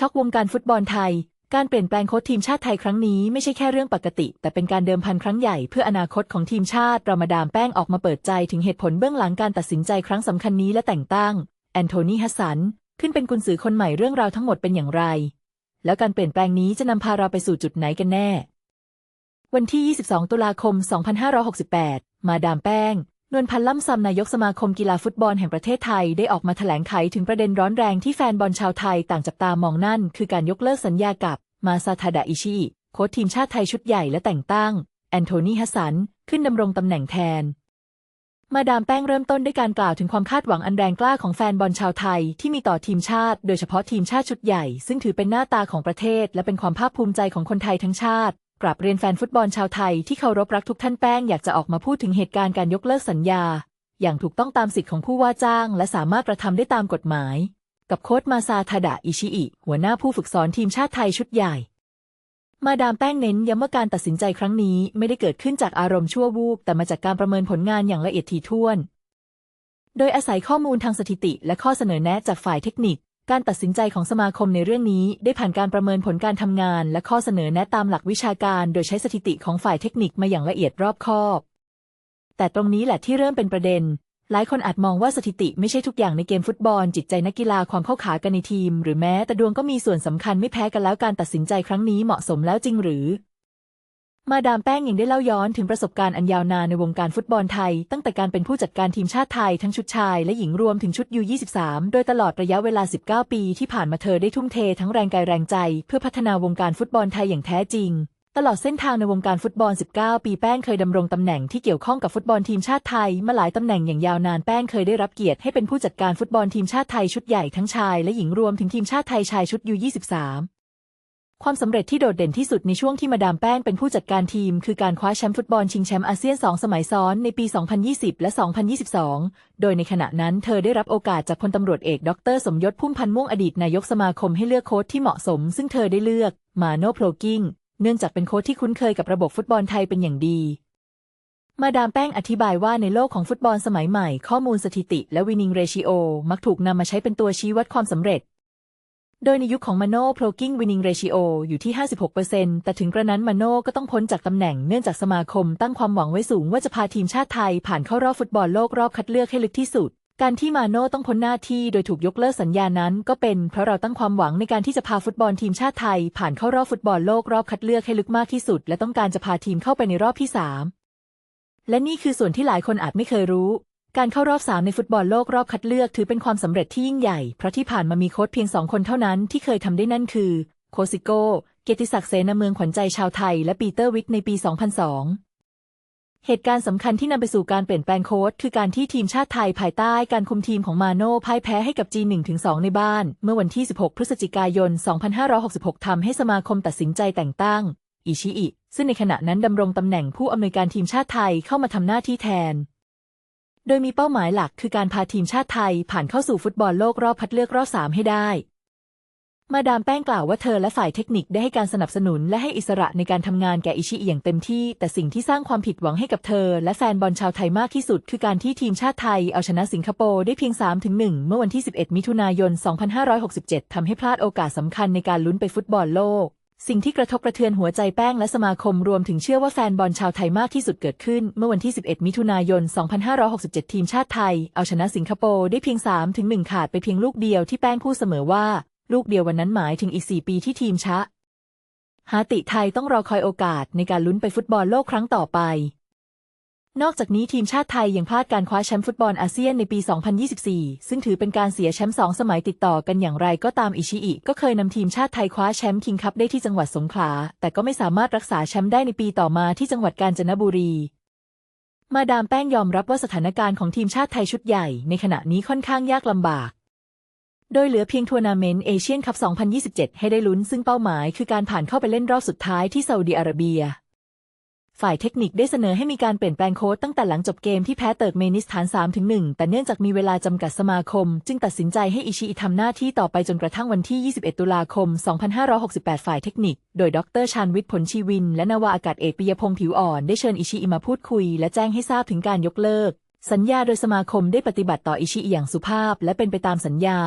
ช็อกวงการฟุตบอลไทย การเปลี่ยนแปลงโค้ชทีมชาติไทยครั้งนี้ไม่ใช่แค่เรื่องปกติ แต่เป็นการเดิมพันครั้งใหญ่เพื่ออนาคตของทีมชาติรามาดามแป้งออกมาเปิดใจถึงเหตุผลเบื้องหลังการตัดสินใจครั้งสำคัญนี้และแต่งตั้ง แอนโทนีฮัสสัน ขึ้นเป็นกุนซือคนใหม่เรื่องราวทั้งหมดเป็นอย่างไร แล้วการเปลี่ยนแปลงนี้จะนำพาเราไปสู่จุดไหนกันแน่ วันที่ 22 ตุลาคม 2568 มาดามแป้ง นวลพันธ์ล่ำซำนายกสมาคมกีฬาฟุตบอลแห่งประเทศไทยได้ออกมาแถลงไขถึงประเด็นร้อนแรงที่แฟนบอลชาวไทยต่างจับตามองนั่น คือการยกเลิกสัญญากับมาซาทาดะอิชิโค้ชทีมชาติไทยชุดใหญ่และแต่งตั้ง แอนโทนีฮัสสัน ขึ้นดำรงตำแหน่งแทน มาดามแป้งเริ่มต้นด้วยการกล่าวถึงความคาดหวังอันแรงกล้าของแฟนบอลชาวไทยที่มีต่อทีมชาติ โดยเฉพาะทีมชาติชุดใหญ่ ซึ่งถือเป็นหน้าตาของประเทศ และเป็นความภาคภูมิใจของคนไทยทั้งชาติ กราบเรียนแฟนฟุตบอลชาวไทยที่เคารพรักทุกท่านแป้งอยากจะออกมาพูดถึงเหตุการณ์การยกเลิกสัญญา อย่างถูกต้องตามสิทธิ์ของผู้ว่าจ้าง และสามารถกระทำได้ตามกฎหมาย กับโค้ชมาซาทาดะอิชิอิ หัวหน้าผู้ฝึกสอนทีมชาติไทยชุดใหญ่ มาดามแป้งเน้นย้ำว่าการตัดสินใจครั้งนี้ไม่ได้เกิดขึ้นจากอารมณ์ชั่ววูบแต่มาจากการประเมินผลงานอย่างละเอียดถี่ถ้วน โดยอาศัยข้อมูลทางสถิติ และข้อเสนอแนะจากฝ่ายเทคนิค การตัดสินใจของสมาคมในเรื่องนี้ได้ผ่านการประเมินผลการทำงาน และข้อเสนอแนะตามหลักวิชาการ โดยใช้สถิติของฝ่ายเทคนิคมาอย่างละเอียดรอบคอบ แต่ตรงนี้แหละที่เริ่มเป็นประเด็น หลายคนอาจมองว่าสถิติไม่ใช่ทุกอย่างในเกมฟุตบอล จิตใจนักกีฬาความเข้าขากันในทีม หรือแม้แต่ดวงก็มีส่วนสำคัญไม่แพ้กันแล้วการตัดสินใจครั้งนี้เหมาะสมแล้วจริงหรือ มาดามแป้งยังได้เล่าย้อนถึงประสบการณ์อันยาวนานในวงการฟุตบอลไทย ตั้งแต่การเป็นผู้จัดการทีมชาติไทยทั้งชุดชายและหญิงรวมถึงชุดยู23โดยตลอดระยะเวลา 19 ปีที่ผ่านมาเธอได้ทุ่มเททั้งแรงกายแรงใจ เพื่อพัฒนาวงการฟุตบอลไทยอย่างแท้จริง ตลอดเส้นทางในวงการฟุตบอล 19 ปีแป้งเคยดำรงตำแหน่งที่เกี่ยวข้องกับฟุตบอลทีมชาติไทยมาหลายตำแหน่งอย่างยาวนานแป้งเคยได้รับเกียรติให้เป็นผู้จัดการฟุตบอลทีมชาติไทยชุดใหญ่ทั้งชายและหญิงรวมถึงทีมชาติไทยชายชุดยู23 ความสำเร็จที่โดดเด่นที่สุดในช่วงที่มาดามแป้งเป็นผู้จัดการทีม คือการคว้าแชมป์ฟุตบอลชิงแชมป์อาเซียน 2 สมัยซ้อนในปี 2020 และ 2022 โดยในขณะนั้นเธอได้รับโอกาสจากพลตำรวจเอก ดร สมยศพุ่มพันธ์ม่วงอดีตนายกสมาคมให้เลือกโค้ชที่เหมาะสม ซึ่งเธอได้เลือก มาโนโพลกิ้ง เนื่องจากเป็นโค้ชที่คุ้นเคยกับระบบฟุตบอลไทยเป็นอย่างดี มาดามแป้งอธิบายว่าในโลกของฟุตบอลสมัยใหม่ ข้อมูลสถิติ และวินิงเรชิโอมักถูกนำมาใช้เป็นตัวชี้วัดความสำเร็จ โดยในยุคของมาโน่โพลกิ้งวินิงเรชิโออยู่ที่ 56%แต่ถึงกระนั้นมาโน่ก็ต้องพ้นจากตำแหน่งเนื่องจากสมาคมตั้งความหวังไว้สูงว่าจะพาทีมชาติไทย ผ่านเข้ารอบฟุตบอลโลกรอบคัดเลือกให้ลึกที่สุด การที่มาโน่ต้องพ้นหน้าที่โดยถูกยกเลิกสัญญานั้น ก็เป็นเพราะเราตั้งความหวังในการที่จะพาฟุตบอลทีมชาติไทย ผ่านเข้ารอบฟุตบอลโลกรอบคัดเลือกให้ลึกมากที่สุด และต้องการจะพาทีมเข้าไปในรอบที่ 3 และนี่คือส่วนที่หลายคนอาจไม่เคยรู้ การเข้ารอบ 3 ในฟุตบอลโลกรอบคัดเลือกถือเป็นความสำเร็จที่ยิ่งใหญ่ เพราะที่ผ่านมามีโค้ชเพียงสองคนเท่านั้นที่เคยทำได้นั่นคือ โคซิโก้ เกียรติศักดิ์เสนาเมืองขวัญใจชาวไทย และปีเตอร์วิกในปี 2002 เหตุการณ์สำคัญที่นำไปสู่การเปลี่ยนแปลงโค้ชคือการที่ทีมชาติไทยภายใต้การคุมทีมของมาโน่พ่ายแพ้ให้กับจีน1-2 ในบ้าน เมื่อวันที่ 16 พฤศจิกายน 2566ทำให้สมาคมตัดสินใจแต่งตั้ง อิชิอิซึ่งในขณะนั้นดำรงตำแหน่งผู้อำนวยการทีมชาติไทยเข้ามาทำหน้าที่แทน โดยมีเป้าหมายหลักคือการพาทีมชาติไทยผ่านเข้าสู่ฟุตบอลโลกรอบคัดเลือกรอบ3ให้ได้ มาดามแป้งกล่าวว่าเธอและฝ่ายเทคนิคได้ให้การสนับสนุนและให้อิสระในการทำงานแก่อิชิอิอย่างเต็มที่ แต่สิ่งที่สร้างความผิดหวังให้กับเธอ และแฟนบอลชาวไทยมากที่สุด คือการที่ทีมชาติไทยเอาชนะสิงคโปร์ได้เพียง 3-1 เมื่อวันที่ 11 มิถุนายน 2567ทำให้พลาดโอกาสสำคัญในการลุ้นไปฟุตบอลโลก สิ่งที่กระทบกระเทือนหัวใจแป้งและสมาคมรวมถึงเชื่อว่าแฟนบอลชาวไทยมากที่สุดเกิดขึ้น เมื่อวันที่ 11 มิถุนายน 2567 ทีมชาติไทย เอาชนะสิงคโปร์ได้เพียง 3-1 ขาดไปเพียงลูกเดียวที่แป้งพูดเสมอว่า ลูกเดียววันนั้นหมายถึงอีก 4 ปีที่ทีมชะ หาติไทยต้องรอคอยโอกาสในการลุ้นไปฟุตบอลโลกครั้งต่อไป นอกจากนี้ทีมชาติไทยยังพลาดการคว้าแชมป์ฟุตบอลอาเซียนในปี 2024 ซึ่งถือเป็นการเสียแชมป์สองสมัยติดต่อกันอย่างไรก็ตามอิชิอิก็เคยนำทีมชาติไทยคว้าแชมป์คิงคัพได้ที่จังหวัดสงขลา แต่ก็ไม่สามารถรักษาแชมป์ได้ในปีต่อมาที่จังหวัดกาญจนบุรี มาดามแป้งยอมรับว่าสถานการณ์ของทีมชาติไทยชุดใหญ่ ในขณะนี้ค่อนข้างยากลำบากโดยเหลือเพียงทัวร์นาเมนต์เอเชียนคัพ 2027 ให้ได้ลุ้นซึ่งเป้าหมายคือการผ่านเข้าไปเล่นรอบสุดท้ายที่ซาอุดิอาระเบีย ฝ่ายเทคนิคได้เสนอให้มีการเปลี่ยนแปลงโค้ชตั้งแต่หลังจบเกมที่แพ้เติร์กเมนิสถาน 3-1 แต่เนื่องจากมีเวลาจำกัดสมาคม จึงตัดสินใจให้อิชิอิทำหน้าที่ต่อไปจนกระทั่งวันที่ 21 ตุลาคม 2568 ฝ่ายเทคนิค โดยดรชาญวิทย์ผลชีวิน และนาวาอากาศเอกปิยพงษ์ผิวอ่อนได้เชิญอิชิอิมาพูดคุย และแจ้งให้ทราบถึงการยกเลิก สัญญาโดยสมาคมได้ปฏิบัติต่ออิชิอิอย่างสุภาพ และเป็นไปตามสัญญา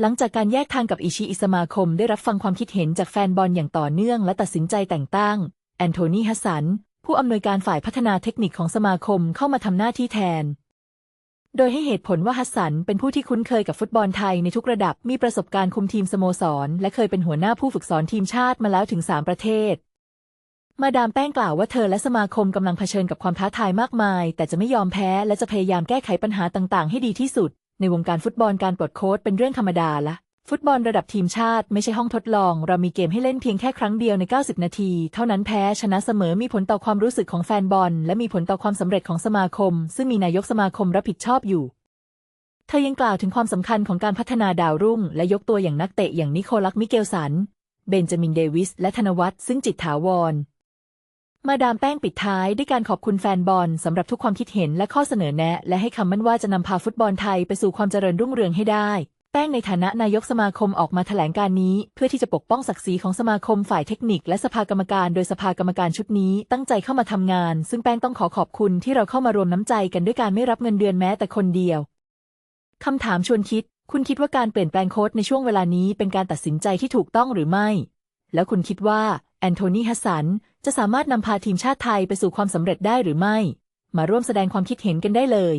หลังจากการแยกทางกับอิชิอิสมาคมได้รับฟังความคิดเห็นจากแฟนบอลอย่างต่อเนื่อง และตัดสินใจแต่งตั้ง อนโทนีฮัสสัน ผู้อำนวยการฝ่ายพัฒนาเทคนิคของสมาคมเข้ามาทำหน้าที่แทน โดยให้เหตุผลว่าฮัสสันเป็นผู้ที่คุ้นเคยกับฟุตบอลไทยในทุกระดับมีประสบการณ์คุมทีมสโมสร และเคยเป็นหัวหน้าผู้ฝึกสอนทีมชาติมาแล้วถึง 3 ประเทศ มาดามแป้งกล่าวว่าเธอและสมาคมกำลังเผชิญกับความท้าทายมากมาย แต่จะไม่ยอมแพ้และจะพยายามแก้ไขปัญหาต่างๆ ให้ดีที่สุด ในวงการฟุตบอลการปลดโค้ชเป็นเรื่องธรรมดาละ ฟุตบอลระดับทีมชาติไม่ใช่ห้องทดลอง เรามีเกมให้เล่นเพียงแค่ครั้งเดียวใน 90 นาที เท่านั้นแพ้ชนะเสมอมีผลต่อความรู้สึกของแฟนบอล และมีผลต่อความสำเร็จของสมาคม ซึ่งมีนายกสมาคมรับผิดชอบอยู่ เธอยังกล่าวถึงความสำคัญของการพัฒนาดาวรุ่ง และยกตัวอย่างนักเตะอย่างนิโคลัสมิเกลสัน เบนจามินเดวิส และธนวัฒน์ซึ่งจิตถาวร มาดามแป้งปิดท้ายด้วยการขอบคุณแฟนบอลสำหรับทุกความคิดเห็นและข้อเสนอแนะ และให้คำมั่นว่าจะนำพาฟุตบอลไทยไปสู่ความเจริญรุ่งเรืองให้ได้ แป้งในฐานะนายกสมาคมออกมาแถลงการนี้ เพื่อที่จะปกป้องศักดิ์ศรีของสมาคมฝ่ายเทคนิค และสภากรรมการ โดยสภากรรมการชุดนี้ตั้งใจเข้ามาทำงาน ซึ่งแป้งต้องขอขอบคุณที่เราเข้ามารวมน้ำใจกันด้วยการไม่รับเงินเดือนแม้แต่คนเดียวคำถามชวนคิด คุณคิดว่าการเปลี่ยนแปลงโค้ชในช่วงเวลานี้เป็นการตัดสินใจที่ถูกต้องหรือไม่ แล้วคุณคิดว่าแอนโทนีฮัสสันจะสามารถนำพาทีมชาติไทยไปสู่ความสำเร็จได้หรือไม่ มาร่วมแสดงความคิดเห็นกันได้เลย